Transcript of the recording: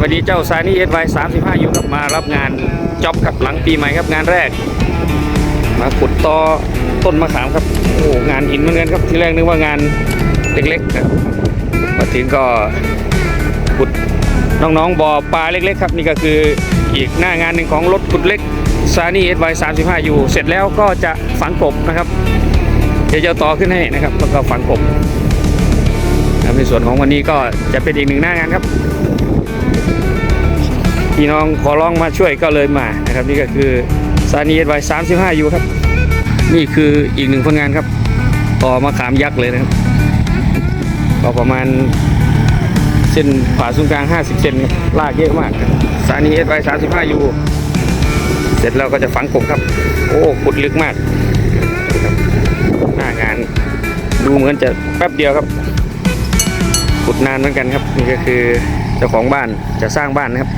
วันนี้เจ้าซานี่เอสไวสามสิบห้ายูครับมารับงานจ็อบครับหลังปีใหม่ครับงานแรก มาขุดตอต้นมะขามครับโอ้งานหินเหมือนกันครับที่แรกนึกว่างานเล็กๆครับมาถึงก็ขุดน้องๆบ่อปลาเล็กๆครับนี่ก็คืออีกหน้างานหนึ่งของรถขุดเล็กซานี่เอสไวสามสิบห้ายูเสร็จแล้วก็จะฝังกบนะครับเดี๋ยวจะต่อขึ้นให้นะครับแล้วก็ฝังกบครับในส่วนของวันนี้ก็จะเป็นอีกหนึ่งหน้างานครับ พี่น้องขอร้องมาช่วยก็เลยมานะครับ นี่ก็คือซานีเอสไวสามสิบห้ายูครับ นี่คืออีกหนึ่งผลงานครับ ต่อมะขามยักษ์เลยนะครับก็ประมาณเส้นผ่าศูนย์กลาง 50 เซนลากเยอะมากซานีเอสไวสามสิบห้ายูเสร็จแล้วก็จะฝังกบครับ โอ้ขุดลึกมาก หน้างานดูเหมือนจะแป๊บเดียวครับ ขุดนานเหมือนกันครับ นี่ก็คือเจ้าของบ้านจะสร้างบ้านนะครับ